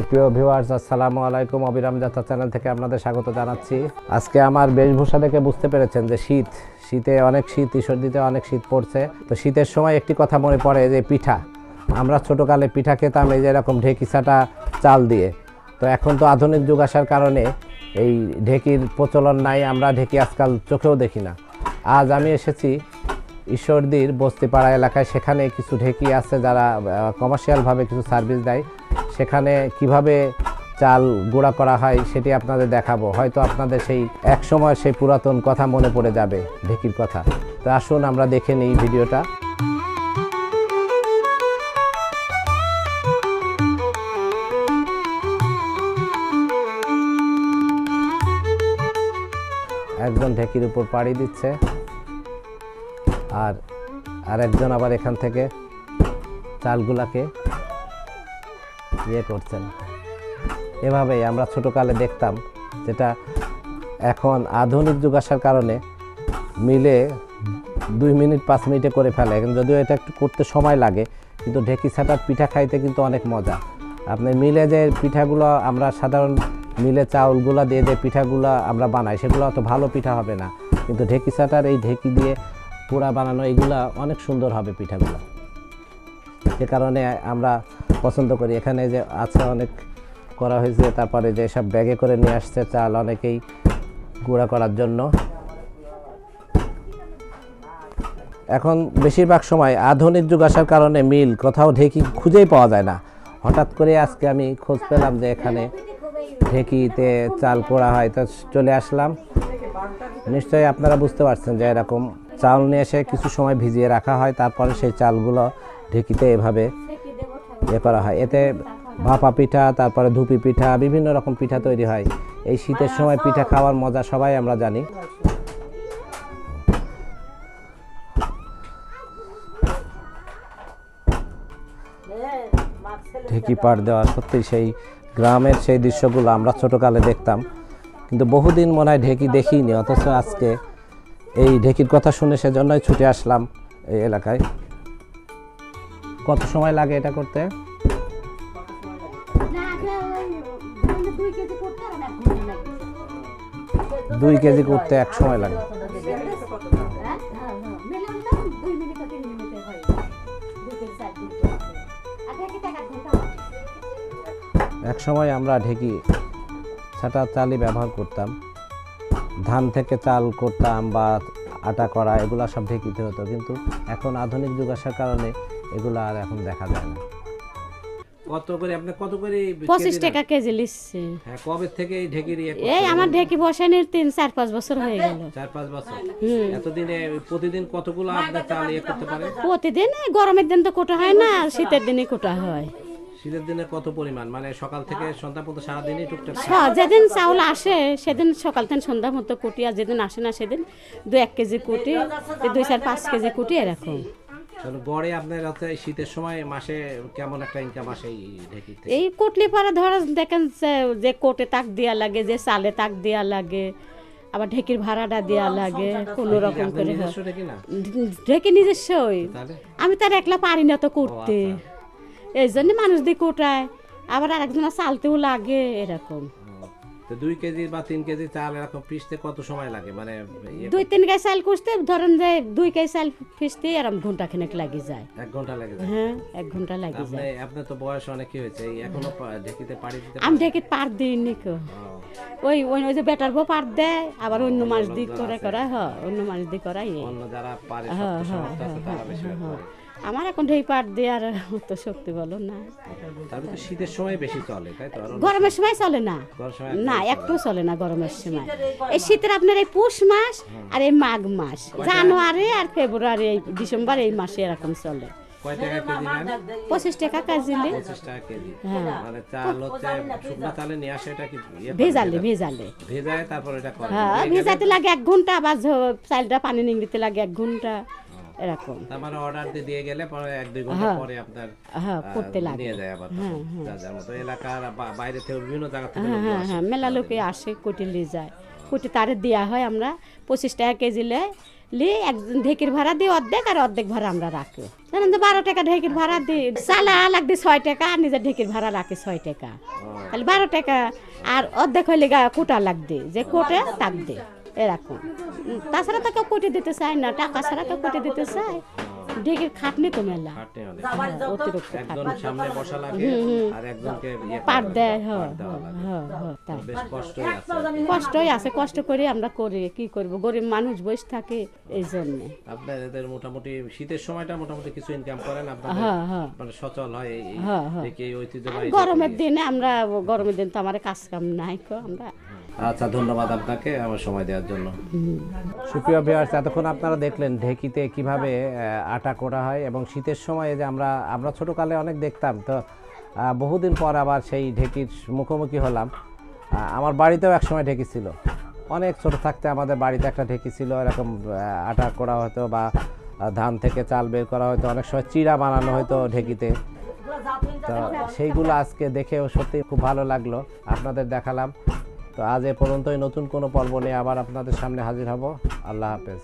সুপ্রিয় ভিউয়ার্স আসসালামু আলাইকুম। অবিরাম যাত্রা চ্যানেল থেকে আপনাদের স্বাগত জানাচ্ছি। আজকে আমার বেশভূষা দেখে বুঝতে পেরেছেন যে শীত, শীতে অনেক শীত, ঈশ্বরদীতে অনেক শীত পড়ছে। তো শীতের সময় একটি কথা মনে পড়ে যে পিঠা, আমরা ছোটোকালে পিঠা খেতাম এই যে এরকম ঢেকিসাটা চাল দিয়ে। তো এখন তো আধুনিক যুগ আসার কারণে এই ঢেকির প্রচলন নাই, আমরা ঢেকি আজকাল চোখেও দেখি না। আজ আমি এসেছি ঈশ্বরদীর বস্তিপাড়া এলাকায়, সেখানে কিছু ঢেকি আছে যারা কমার্শিয়ালভাবে কিছু সার্ভিস দেয়। সেখানে কীভাবে চাল গুঁড়া করা হয় সেটি আপনাদের দেখাবো। হয়তো আপনাদের সেই এক সময় সেই পুরাতন কথা মনে পড়ে যাবে ঢেকির কথা। তো আসুন আমরা দেখে নিই ভিডিওটা। একজন ঢেকির উপর পাড়ি দিচ্ছে আর আরেকজন আবার এখান থেকে চালগুলাকে ইয়ে করছেন। এভাবেই আমরা ছোটোকালে দেখতাম যেটা এখন আধুনিক যুগ আসার কারণে মিলে দুই মিনিট, পাঁচ মিনিটে করে ফেলে। এখন যদিও এটা একটু করতে সময় লাগে, কিন্তু ঢেকি ছাটার পিঠা খাইতে কিন্তু অনেক মজা। আপনি মিলে যে পিঠাগুলো আমরা সাধারণ মিলে চাউলগুলো দিয়ে যে পিঠাগুলো আমরা বানাই, সেগুলো অত ভালো পিঠা হবে না। কিন্তু ঢেকি ছাটার এই ঢেকি দিয়ে পোড়া বানানো, এগুলা অনেক সুন্দর হবে পিঠাগুলো। সে কারণে আমরা পছন্দ করি। এখানে যে আছে অনেক করা হয়েছে, তারপরে যে সব ব্যাগে করে নিয়ে আসছে চাল অনেকেই গুঁড়া করার জন্য। এখন বেশিরভাগ সময় আধুনিক যুগ আসার কারণে মিল কোথাও ঢেকি খুঁজেই পাওয়া যায় না। হঠাৎ করে আজকে আমি খোঁজ পেলাম যে এখানে ঢেকিতে চাল করা হয়, তো চলে আসলাম। নিশ্চয়ই আপনারা বুঝতে পারছেন যে এরকম চাল নিয়ে এসে কিছু সময় ভিজিয়ে রাখা হয়, তারপরে সেই চালগুলো ঢেকিতে এভাবে ইয়ে করা হয়। এতে ভাপা পিঠা, তারপরে ধুপি পিঠা, বিভিন্ন রকম পিঠা তৈরি হয়। এই শীতের সময় পিঠা খাওয়ার মজা সবাই আমরা জানি। ঢেকি পাড় দেওয়া সত্যি সেই গ্রামের সেই দৃশ্যগুলো আমরা ছোটোকালে দেখতাম। কিন্তু বহুদিন মনে হয় ঢেকি দেখিনি, অথচ আজকে এই ঢেকির কথা শুনে সেজন্যই ছুটে আসলাম এই এলাকায়। কত সময় লাগে এটা করতে? দুই কেজি করতে এক সময় লাগে। এক সময় আমরা ঢেকি ছাটা চালই ব্যবহার করতাম। ধান থেকে চাল করতাম বা আটা করা এগুলো সব ঢেকিতে হতো। কিন্তু এখন আধুনিক যুগ আসার কারণে এগুলো আর এখন দেখা যায় না। কত করে আপনি কত করে পঁচিশ টাকা কেজি লিখছে। হ্যাঁ কবে থেকে এই ঢেকির ইয়ে এই আমার ঢেকি বসানোর তিন চার পাঁচ বছর হয়ে গেল। চার পাঁচ বছর। এতদিনে প্রতিদিন কতগুলো আপনার চাল ইয়ে করতে পারে? প্রতিদিন এই গরমের দিন তো কোটা হয় না আর শীতের দিনে কোটা হয়। শীতের দিনে কত পরিমাণ? মানে সকাল থেকে সন্ধ্যা পর্যন্ত সারাদিনই টুকটাক স- যেদিন চাউল আসে সেদিন সকাল থেকে সন্ধ্যা মতো কুটি আর যেদিন আসে না সেদিন দু এক কেজি কুটি এই দুই চার পাঁচ কেজি কুটি এরকম। তাহলে গড়ে আপনার হচ্ছে শীতের সময় মাসে কেমন একটা ইনকাম আসে এই ঢেকিতে এই কুটলি পরে ধরো দেখেন যে- যে কোটে তাক দেওয়া লাগে যে চালে তাক দেওয়া লাগে আবার ঢেকির ভাড়াটা দেওয়া লাগে কোনো রকম আপনার করে হয়। নিজস্ব ঢেকি না? ঢেকি নিজস্বই। তাহলে? আমি তার একলা পারি না তো করতে এই জন্য মানুষ দিয়ে কোটায় আবার আরেকজনের চালতেও লাগে এরকম। তো দুই কেজি বা তিন কেজি চাল এরকম পিসতে কত সময় লাগে? মানে ইয়ে দুই তিন গায়ে চাল কুসতে ধরেন যে দুই গায়ে চাল ফিসতে এরকম ঘণ্টা খানেক লাগে যায়। এক ঘণ্টা লাগে যায়? হ্যাঁ এক ঘণ্টা লাগে যায়। আপনার তো বয়স অনেক কি হয়েছে? এখনও ঢেকিতে পাড়ি দিতে আমি ঢেকে পার দিই নিকো ও, ওই ওই ওই যে বেটার বউ পার দেয় আবার অন্য মাছ দিয়ে করে করা হ অন্য মাছ দিয়ে করাই অন্য যারা পারে হ্যাঁ, শক্ত তারা বেশি আমার এখন ঢেই পার দিয়ে আর অত শক্তি বলো না। শীতের সময় বেশি চলে তাই তো? গরমের সময় চলে না। না একটু চলে। না গরমের সময়। এই শীতের আপনার এই পুষ মাস আর এই মাঘ মাস। জানুয়ারি আর ফেব্রুয়ারি এই ডিসেম্বর এই মাসে এরকম চলে। পঁচিশ টাকা কেজি হ্যাঁ। মানে ইয়ে ভেজালে ভেজালে। হ্যাঁ ভেজাতে লাগে এক ঘণ্টা ঝ- চালটা পানি নিংড়িতে লাগে এক ঘণ্টা। এরকম। তার মানে অর্ডার দিয়ে গেলে পরে এক দুই ঘণ্টা পরে আপনার হ্যাঁ করতে লাগে। নিয়ে যায় আবার। যার মতো এলাকার বাইরে থেকে বিভিন্ন জায়গা থেকে হ্যাঁ হ্যাঁ হ্যাঁ মেলা লোকে আসে কুটি নিয়ে যায়। কুটি তারে দেওয়া হয় আমরা পঁচিশ টাকা কেজি লে লি একজন ঢেকির ভাড়া দিই অর্ধেক আর অর্ধেক ভাড়া আমরা রাখি। জানেন তো বারো টাকা ঢেকির ভাড়া দিই চালা লাগবে ছয় টাকা আর নিজের ঢেকির ভাড়া রাখি ছয় টাকা। তাহলে বারো টাকা আর অর্ধেক হইলে কোটা লাগবে যে কোটে তাক দে এরকম। তাছাড়া তো কেউ কোটে দিতে চায় না টাকা ছাড়া কেউ কোটে দিতে চায়। ঢেকির খাটনি তো মেলা। হ্যাঁ, অতিরিক্ত একজন সামনে বসা লাগে আর একজনকে ইয়ে দেয় হ্যাঁ। হ্যাঁ কষ্টই আছে। কষ্ট করে আমরা করি কি করব? গরিব মানুষ বসে থাকে এই জন্যে। আপনাদের মোটামুটি শীতের সময়টা মোটামুটি কিছু ইনকাম করেন হ্যাঁ মানে সচল হয় এই গরমের দিনে আমরা গরমের দিন তো আমার কাজ কাম নাই আমরা আচ্ছা ধন্যবাদ আপনাকে আমার সময় দেওয়ার জন্য। সুপ্রিয় ভিউয়ার্স, এতক্ষণ আপনারা দেখলেন ঢেকিতে কীভাবে আটা করা হয় এবং শীতের সময় যে আমরা আমরা ছোটোকালে অনেক দেখতাম, তো বহুদিন পর আবার সেই ঢেকির মুখোমুখি হলাম। আমার বাড়িতেও এক সময় ঢেকি ছিল। অনেক ছোট থাকতে আমাদের বাড়িতে একটা ঢেকি ছিল, এরকম আটা করা হতো বা ধান থেকে চাল বের করা হতো অনেক সময় চিড়া বানানো হতো ঢেকিতে। তো, সেইগুলো আজকে দেখেও সত্যি খুব ভালো লাগল। আপনাদের দেখালাম। তো আজ এ পর্যন্তই। নতুন কোনো পর্ব নিয়ে আবার আপনাদের সামনে হাজির হব। আল্লাহ হাফেজ।